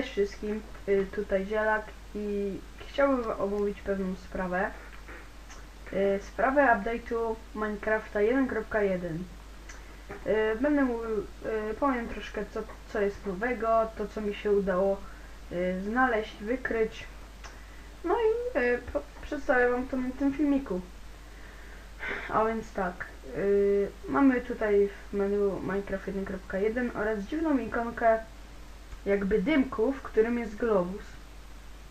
Cześć wszystkim, y, tutaj Zielak i chciałbym omówić pewną sprawę. Y, Sprawę update'u Minecrafta 1.1. Y, Będę mówił, powiem troszkę co, co jest nowego, to co mi się udało znaleźć, wykryć. No i przedstawię wam to w tym filmiku. A więc tak, mamy tutaj w menu Minecraft 1.1 oraz dziwną ikonkę jakby dymku, w którym jest globus.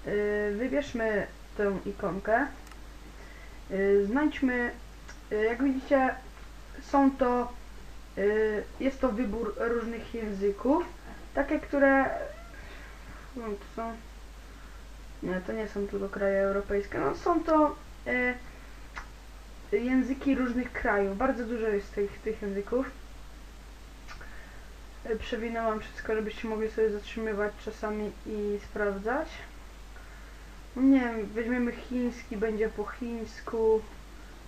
Yy, wybierzmy tę ikonkę. Yy, znajdźmy, yy, jak widzicie, są to, jest to wybór różnych języków, takie, które, no, to są, nie, to nie są tylko kraje europejskie, no są to języki różnych krajów, bardzo dużo jest tych, tych języków. E, Przewinęłam wszystko, żebyście mogli sobie zatrzymywać czasami i sprawdzać. Nie wiem, weźmiemy chiński, będzie po chińsku,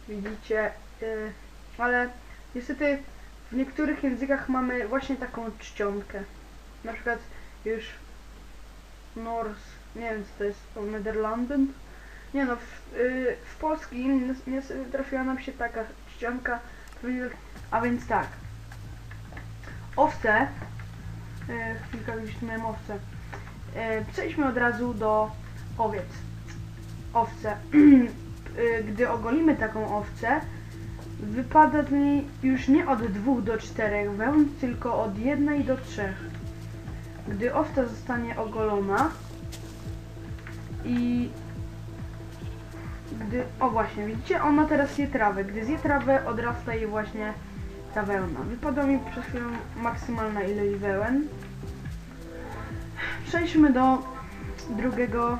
widzicie, yy, ale niestety w niektórych językach mamy właśnie taką czcionkę. Na przykład już Nors, nie wiem co to jest, o Nederlanden? Nie no, w, yy, w polskim trafiła nam się taka czcionka, a więc tak. Owce, e, chwilkę tu miałem owce. E, przejdźmy od razu do owiec. Owce. E, Gdy ogolimy taką owcę, wypada z niej już nie od dwóch do czterech wełn, tylko od jednej do trzech. Gdy owca zostanie ogolona i gdy, o właśnie, widzicie, ona teraz je trawę. Gdy zje trawę, odrasta jej właśnie ta wełna. Wypadła mi przez chwilę maksymalna ilość wełen. Przejdźmy do drugiego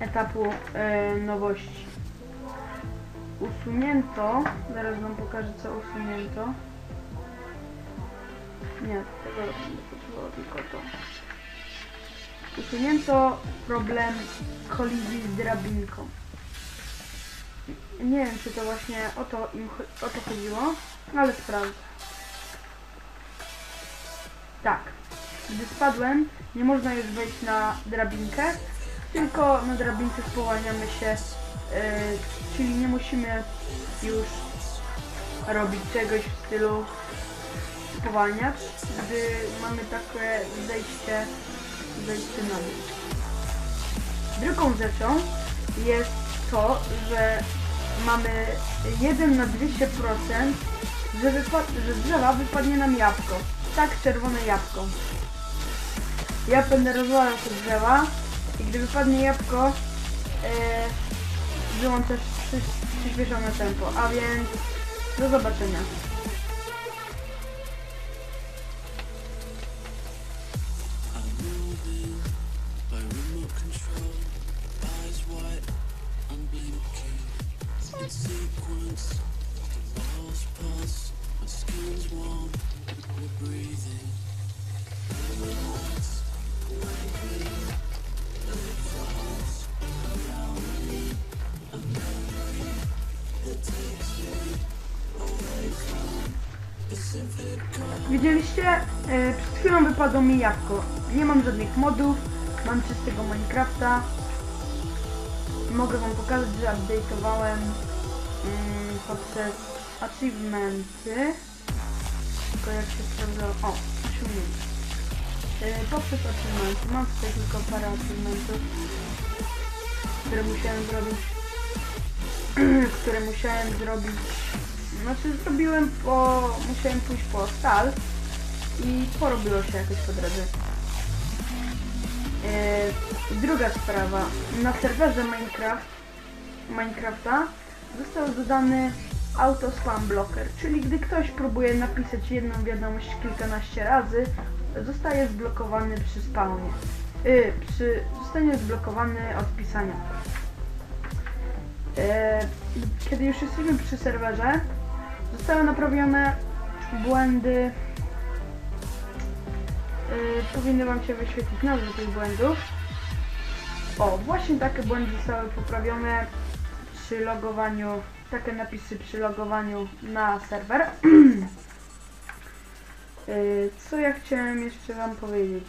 etapu e, nowości. Usunięto, zaraz wam pokażę co usunięto. Nie, tego będę potrzebował tylko to. Usunięto problem kolizji z drabinką. Nie wiem, czy to właśnie o to im o to chodziło, ale sprawdzę. Tak. Gdy spadłem, nie można już wejść na drabinkę, tylko na drabince spowalniamy się, yy, czyli nie musimy już robić czegoś w stylu spowalniacz, gdy mamy takie zejście, zejście na dół. Drugą rzeczą jest to, że mamy 1 na 200%, że, że z drzewa wypadnie nam jabłko. Tak, czerwone jabłko. Ja będę rozwalał te drzewa i gdy wypadnie jabłko, yy, przy, przyspieszone tempo, a więc do zobaczenia. Widzieliście? Yy, przed chwilą wypadło mi jabłko. Nie mam żadnych modów, mam czystego Minecrafta. Mogę wam pokazać, że update'owałem mm, poprzez achievementy. Tylko jak się sprawdzało... O, osiągnięcie. Poprzez achievementy. Mam tutaj tylko parę achievementów, które musiałem zrobić. które musiałem zrobić. Znaczy zrobiłem po... musiałem pójść po stal i porobiło się jakoś po drodze. Yy, druga sprawa. Na serwerze Minecraft, Minecrafta został dodany auto spam blocker, czyli gdy ktoś próbuje napisać jedną wiadomość kilkanaście razy, zostaje zblokowany przy spawnie. Yy, przy, zostanie zblokowany od pisania. Yy, kiedy już jesteśmy przy serwerze, zostały naprawione błędy Yy, powinny Wam się wyświetlić nazwy tych błędów. O, właśnie takie błędy zostały poprawione przy logowaniu, takie napisy przy logowaniu na serwer. Yy, co ja chciałem jeszcze Wam powiedzieć?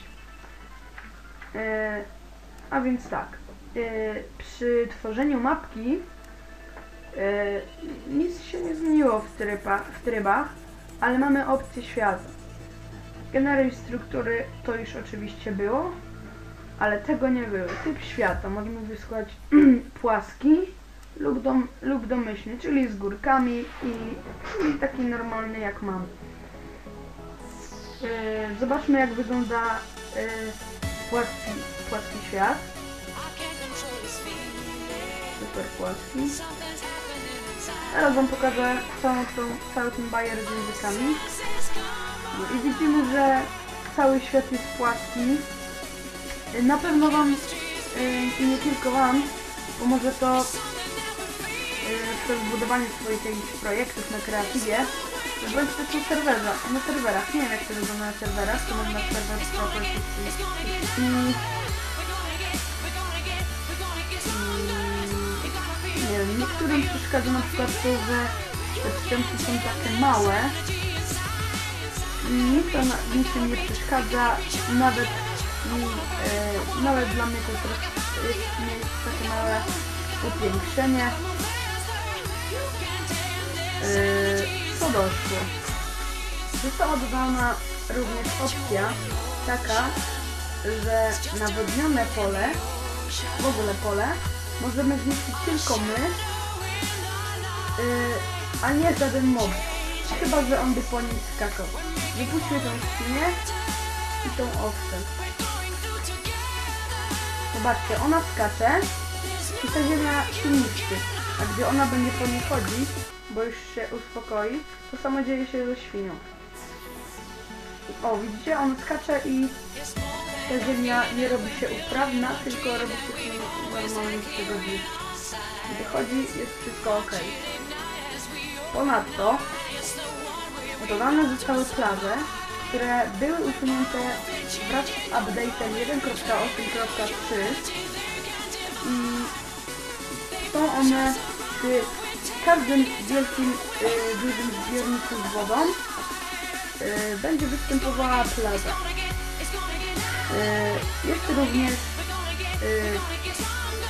E, a więc tak, e, przy tworzeniu mapki nic się nie zmieniło w, tryba, w trybach, ale mamy opcję świata. Generuj struktury to już oczywiście było, ale tego nie było. Typ świata możemy wysłać płaski lub, dom, lub domyślny, czyli z górkami i, i taki normalny jak mam. E, zobaczmy jak wygląda e, płaski, płaski świat. Super płaski. Teraz wam pokażę całą tą, cały ten bajer z językami. No I widzimy, że cały świat jest płaski. Y, Na pewno wam i nie tylko wam pomoże to przez budowanie swoich jakichś projektów na kreatywie bądź na serwerze, na serwerach. Nie wiem jak to wygląda na serwerach, to mam na serwer property i nie wiem, niektórym przeszkadza na przykład to, że te wstępy są takie małe. Mnie to na, niczym nie przeszkadza, nawet mi, e, nawet dla mnie to jest, jest takie małe upiększenie. E, co doszło? Została dodana również opcja taka, że nawodnione pole, w ogóle pole, możemy zniszczyć tylko my, yy, a nie żaden mob. Chyba, że on by po nim skakał. Wypuśćmy tą świnię i tą owcę. Zobaczcie, ona skacze i ta ziemia się niszczy. A gdy ona będzie po niej chodzić, bo już się uspokoi, to samo dzieje się ze świnią. O, widzicie? On skacze i ta ziemia nie robi się uprawna, tylko robi się normalnie z tego dni. Gdy chodzi, jest wszystko ok. Ponadto dodane zostały plaże, które były usunięte wraz z update'em 1.8.3 i są one w każdym wielkim, dużym zbiorniku z wodą y, będzie występowała plaża. Y, Jest również y,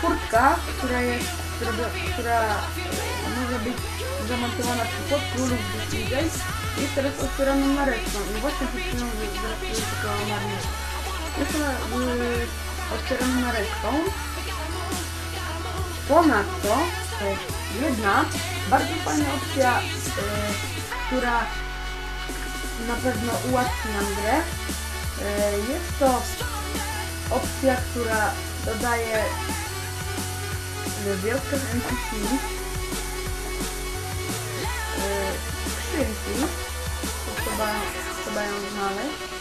furtka, która jest, która, która y, może być zamontowana przy płotku lub gdzieś indziej. Jest teraz otwierana na ręczną i właśnie przed chwilą na mnie. Jest ona y, otwierana na ręczną. Ponadto jedna bardzo fajna opcja, y, która na pewno ułatwi nam grę. E, Jest to opcja, która dodaje w wioskach NPC e, skrzynki. Trzeba, trzeba ją znaleźć.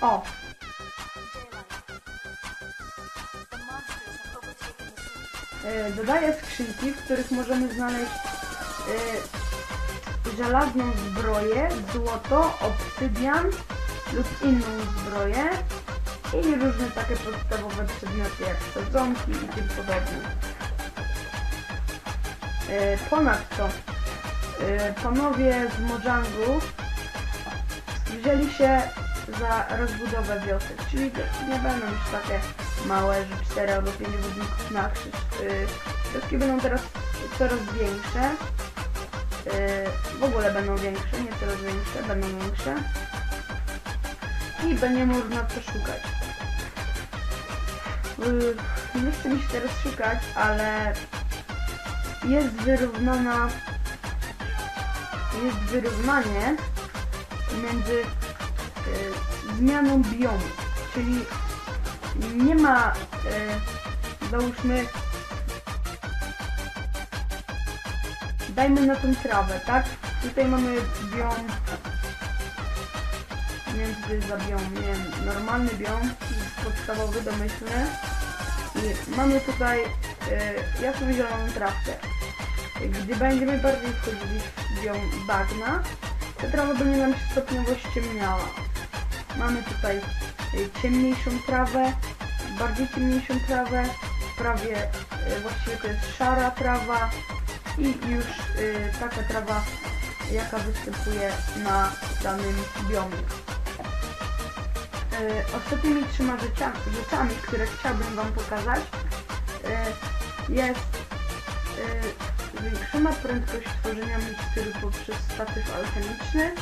O! E, Dodaję skrzynki, w których możemy znaleźć e, żelazną zbroję, złoto, obsydian lub inną zbroję i różne takie podstawowe przedmioty jak sadzonki i tym podobne. E, Ponadto e, panowie z Mojangu wzięli się za rozbudowę wiosek, czyli nie będą już takie małe, że 4 albo 5 budynków na krzyż. Y, Wioski będą teraz coraz większe. W ogóle będą większe, nie coraz większe, będą większe. I będzie można przeszukać. Y, Nie chce mi się teraz szukać, ale jest wyrównana jest wyrównanie między y, zmianą biomu, czyli nie ma, e, załóżmy, dajmy na tą trawę, tak? Tutaj mamy biom, jest za biom, nie wiem, normalny biom, podstawowy, domyślny. I mamy tutaj e, jasną zieloną trawkę. Gdy będziemy bardziej wchodzili w biom bagna, ta trawa będzie nam się stopniowo ściemniała. Mamy tutaj e, ciemniejszą trawę, bardziej ciemniejszą trawę, prawie e, właściwie to jest szara trawa i już taka trawa, jaka występuje na danym biomie. E, Ostatnimi trzema rzeczami, które chciałbym Wam pokazać, e, jest e, zwiększona prędkość tworzenia mikstury poprzez statyw alchemiczny,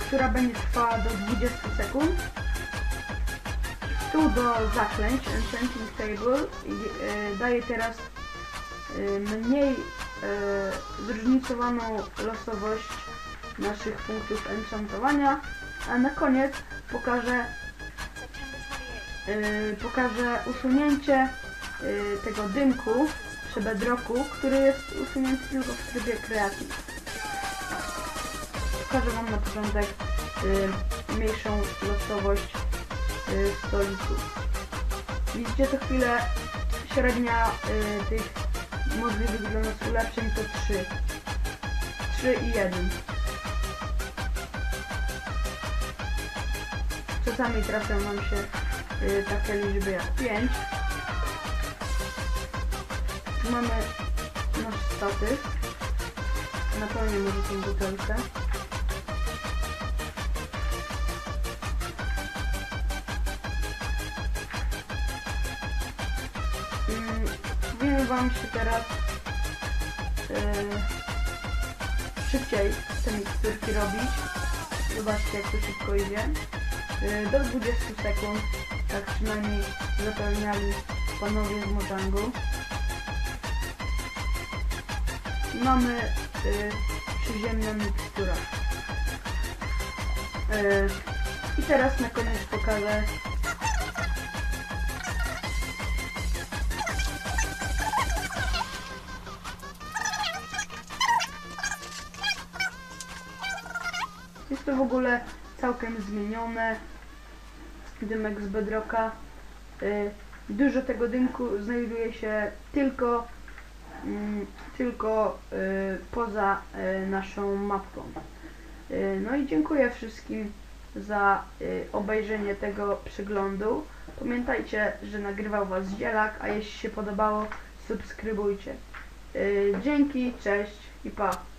która będzie trwała do 20 sekund. Tu do zaklęć Enchanting Table daje teraz mniej zróżnicowaną losowość naszych punktów enchantowania, a na koniec pokażę yy, pokażę usunięcie yy, tego dymku przy bedroku, który jest usunięty tylko w trybie kreatyw. Pokażę Wam na początek yy, mniejszą losowość yy, stolików. Widzicie co chwilę średnia yy, tych możliwych dla nas ulepszeń to 3. 3 i 1. Czasami trafią nam się y, takie liczby jak 5. Tu mamy nasz statyw. Napełnię może tą butelkę. Mm, Powinien Wam się teraz y, szybciej te miksturki robić. Zobaczcie jak to szybko idzie. Y, Do 20 sekund, tak przynajmniej zapełniali panowie z Mojangu. Mamy y, przyziemną miksturę. Y, I teraz na koniec pokażę Jest to w ogóle całkiem zmienione. Dymek z bedrocka. Y, Dużo tego dymku znajduje się tylko, mm, tylko y, poza y, naszą mapką. No i dziękuję wszystkim za obejrzenie tego przeglądu. Pamiętajcie, że nagrywał Was Zielak, a jeśli się podobało, subskrybujcie. Dzięki, cześć i pa.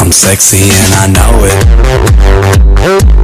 I'm sexy and I know it.